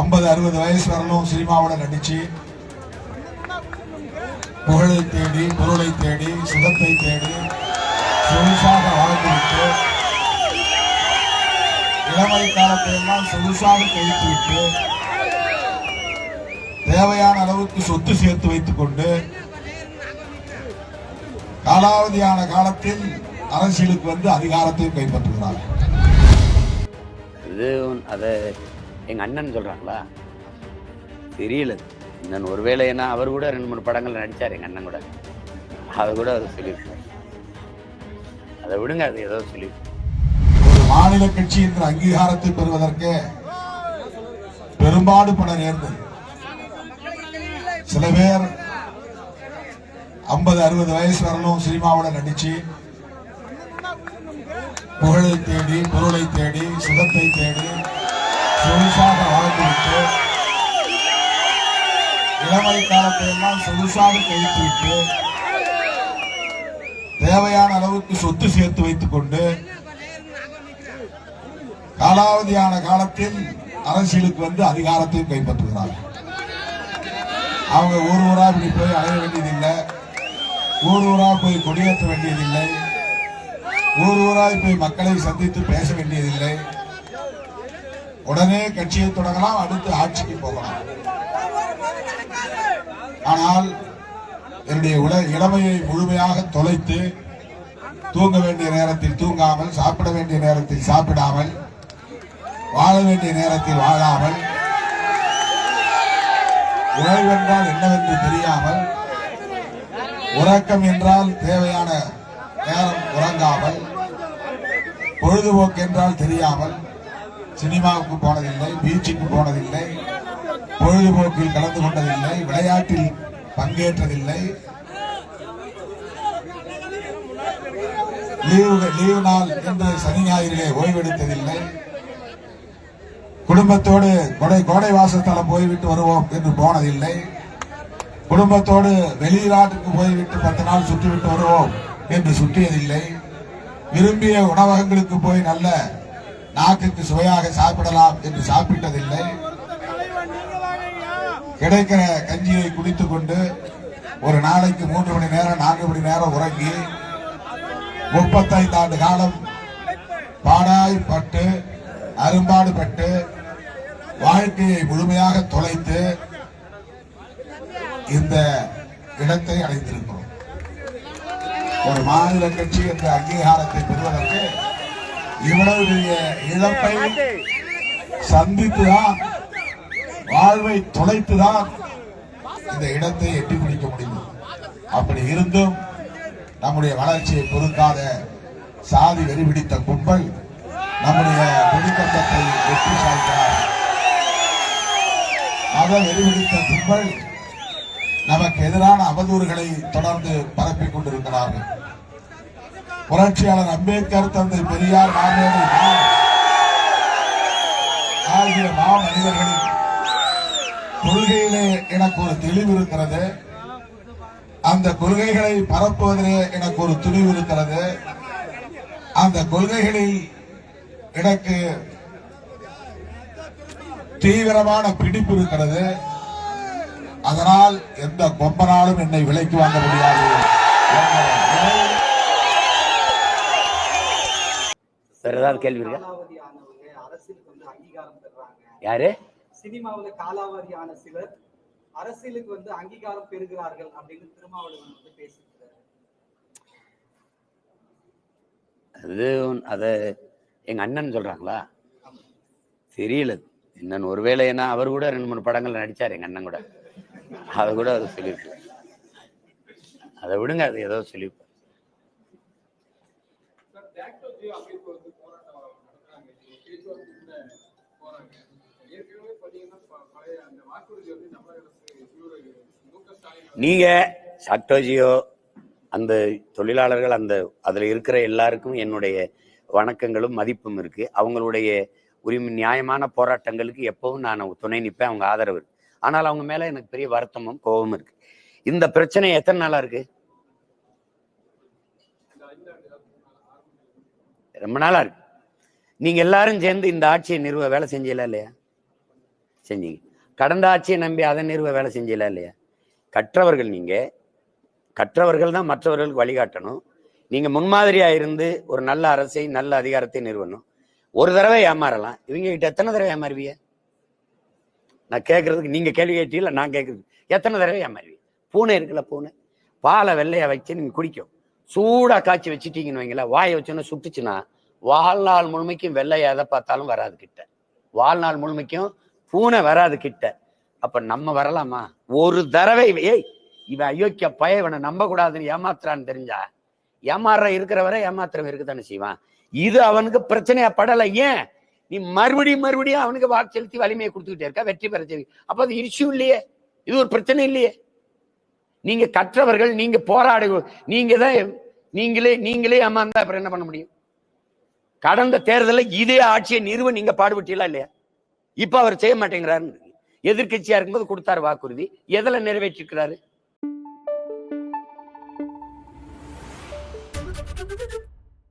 ஐம்பது அறுபது வயசு வரலும் சினிமாவோட நடிச்சு. புகழை தேடி பொருளை தேடி சுகத்தை தேடி சொகுசாக வாழ்ந்துவிட்டு இளமை காலத்தையெல்லாம் சொகுசாக கழித்துவிட்டு தேவையான அளவுக்கு சொத்து சேர்த்து வைத்துக் கொண்டு காலாவதியான காலத்தில் அரசியலுக்கு வந்து அதிகாரத்தையும் கைப்பற்றுகிறார்கள். அதை எங்கள் அண்ணன் சொல்கிறாங்களா தெரியல. இன்னும் ஒருவேளை ஏன்னா அவர் கூட ரெண்டு மூணு படங்கள் நடித்தார் எங்கள் அண்ணன் கூட. அதை கூட அவர் சொல்லியிருக்காரு. அதை விடுங்க அது ஏதோ சொல்லி. ஒரு மாநில கட்சி என்ற அங்கீகாரத்தை பெறுவதற்கு பெரும்பாடு பட நேர்ந்தது சில பேர் ஐம்பது அறுபது வயசு வரலும் சினிமாவோட நடிச்சு புகழை தேடி பொருளை தேடி சுகத்தை தேடி சொகுசாக வாழ்ந்துவிட்டு இளமை காலத்தை எல்லாம் சொகுசாக கழித்துவிட்டு தேவையான அளவுக்கு சொத்து சேர்த்து வைத்துக் கொண்டு காலாவதியான காலத்தில் அரசியலுக்கு வந்து அதிகாரத்தையும் கைப்பற்றுகிறார்கள். அவங்க ஊர் ஊரா இப்படி போய் அலைய வேண்டியதில்லை. ஊர் ஊரா போய் கொடியேற்ற வேண்டியதில்லை. ஊர் ஊராய் போய் மக்களை சந்தித்து பேச வேண்டியதில்லை. உடனே கட்சியை தொடங்கலாம் அடுத்து ஆட்சிக்கு போகலாம். ஆனால் என்னுடைய உட இளமையை முழுமையாக தொலைத்து தூங்க வேண்டிய நேரத்தில் தூங்காமல் சாப்பிட வேண்டிய நேரத்தில் சாப்பிடாமல் வாழ வேண்டிய நேரத்தில் வாழாமல் உழைவென்றால் என்னவென்று தெரியாமல் உறக்கம் என்றால் தேவையான நேரம் உறங்காமல் பொழுதுபோக்கு என்றால் தெரியாமல் சினிமாவுக்கு போனதில்லை பீச்சுக்கு போனதில்லை பொழுதுபோக்கில் கலந்து கொண்டதில்லை விளையாட்டில் பங்கேற்றதில்லை. லீவு லீவு நாள் என்று சனி ஞாயிறிலே ஓய்வெடுத்ததில்லை. குடும்பத்தோடு கொடை கோடை வாசத்தலம் போய்விட்டு வருவோம் என்று போனதில்லை. குடும்பத்தோடு வெளிநாட்டுக்கு போய்விட்டு பத்து நாள் சுற்றிவிட்டு வருவோம் என்று சுற்றியதில்லை. விரும்பிய உணவகங்களுக்கு போய் நல்ல நாக்குக்கு சுவையாக சாப்பிடலாம் என்று சாப்பிட்டதில்லை. கிடைக்கிற கஞ்சியை குடித்துக் கொண்டு ஒரு நாளைக்கு மூன்று மணி நேரம் நான்கு மணி நேரம் உறங்கி முப்பத்தைந்து ஆண்டு காலம் பாடாய் பட்டு அரும்பாடு பட்டு வாழ்க்கையை முழுமையாக தொலைத்து இந்த இடத்தை அடைந்திருக்கிறோம். ஒரு மாநில கட்சி என்ற அங்கீகாரத்தை பெறுவதற்கு இவ்வளவு பெரிய இழப்பை சந்தித்துதான் வாழ்வை தொலைத்துதான் இந்த இடத்தை எட்டி பிடிக்க முடியும். அப்படி இருந்தும் நம்முடைய வளர்ச்சியை பொறுக்காத சாதி வெறி பிடித்த கும்பல் நம்முடைய கொடிக்கம்பத்தை வெற்றி சாய்க்கிறார் மத வெறி பிடித்த கும்பல் நமக்கு எதிரான அவதூறுகளை தொடர்ந்து பரப்பிக் கொண்டிருக்கிறார்கள். புரட்சியாளர் அம்பேத்கர் தந்தை பெரியார் ஆகிய மா ஆகிய கொள்கையிலே எனக்கு ஒரு தெளிவு இருக்கிறது. அந்த கொள்கைகளை பரப்புவதிலே எனக்கு ஒரு துணிவு இருக்கிறது. அந்த கொள்கைகளில் எனக்கு தீவிரமான பிடிப்பு இருக்கிறது. அதனால் எந்த கொம்பனாலும் என்னை விலைக்கு வாங்க முடியாது. ஏதாவது கேள்வி இருக்கா? யாரு? சினிமாவுல காலாவதி ஆன சிலர் அரசியலுக்கு வந்து அங்கீகாரம் பெறுகிறார்கள் அப்படின்னு திருமாவளவன் வந்து பேசியிருக்கிறாரு. அது அதை எங்கள் அண்ணன் சொல்கிறாங்களா தெரியல. இன்னும் ஒருவேளை ஏன்னா அவர் கூட ரெண்டு மூணு படங்கள் நடித்தார் எங்கள் அண்ணன் கூட. அதை கூட அவர் சொல்லியிருக்காரு அதை விடுங்க அது ஏதோ சொல்லியிருப்பார். நீங்க சட்டோஜியோ அந்த தொழிலாளர்கள் அந்த அதில் இருக்கிற எல்லாருக்கும் என்னுடைய வணக்கங்களும் மதிப்பும் இருக்கு. அவங்களுடைய உரிமை நியாயமான போராட்டங்களுக்கு எப்பவும் நான் துணை நிற்பேன் அவங்க ஆதரவு இருக்கு. ஆனால் அவங்க மேல எனக்கு பெரிய வருத்தமும் கோபமும் இருக்கு. இந்த பிரச்சனை எத்தனை நாளா இருக்கு? ரொம்ப நாளா இருக்கு. நீங்க எல்லாரும் சேர்ந்து இந்த ஆட்சியை நிறுவ வேலை செஞ்சீங்களா இல்லையா? செஞ்சீங்க. கடந்த ஆட்சியை நம்பி அதை நிறுவ வேலை செஞ்சீங்களா இல்லையா? கற்றவர்கள் நீங்கள் கற்றவர்கள் தான் மற்றவர்களுக்கு வழிகாட்டணும். நீங்கள் முன்மாதிரியாக இருந்து ஒரு நல்ல அரசை நல்ல அதிகாரத்தை நிறுவனம் ஒரு தடவை ஏமாறலாம். இவங்க கிட்ட எத்தனை தடவை ஏமாறுவீங்க? நான் கேட்கறதுக்கு நீங்கள் கேள்வி கேட்டீங்களா நான் கேட்குறது எத்தனை தடவை ஏமாறுவீங்க? பூனை இருக்குல்ல பூனை. பாலை வெள்ளையை வச்சு நீங்க குடிக்கும். சூடாக காய்ச்சி வச்சுட்டீங்கன்னு வைங்களேன் வாயை வச்சோன்னே சுட்டுச்சுன்னா வாழ்நாள் முழுமைக்கும் வெள்ளையை எதை பார்த்தாலும் வராது கிட்ட. வாழ்நாள் முழுமைக்கும் பூனை வராது கிட்ட. அப்ப நம்ம வரலாமா? ஒரு தடவை ஏய் இவன் அயோக்கிய பய இவனை நம்ப கூடாதுன்னு ஏமாத்துறான்னு தெரிஞ்சா? ஏமாற இருக்கிற வரை ஏமாத்திரம் இருக்குதானே செய்வான்? இது அவனுக்கு பிரச்சனையா படலை. ஏன்? நீ மறுபடியும் மறுபடியும் அவனுக்கு வாக்கு செலுத்தி வலிமையை கொடுத்துக்கிட்டே இருக்கா வெற்றி பெற செய்வி அப்ப அது இஷ்யூ இல்லையே. இது ஒரு பிரச்சனை இல்லையே. நீங்க கற்றவர்கள் நீங்க போராடு நீங்க தான் நீங்களே நீங்களே ஏமாந்தா அப்புறம் என்ன பண்ண முடியும்? கடந்த தேர்தலில் இதே ஆட்சியை நிறுவ நீங்க பாடுபட்டீங்களா இல்லையா? இப்ப அவர் செய்ய மாட்டேங்கிறாரு எதிர்க்கட்சியா இருக்கும்போது கொடுத்தாரு வாக்குறுதி. எதில் நிறைவேற்றிருக்கிறாரு?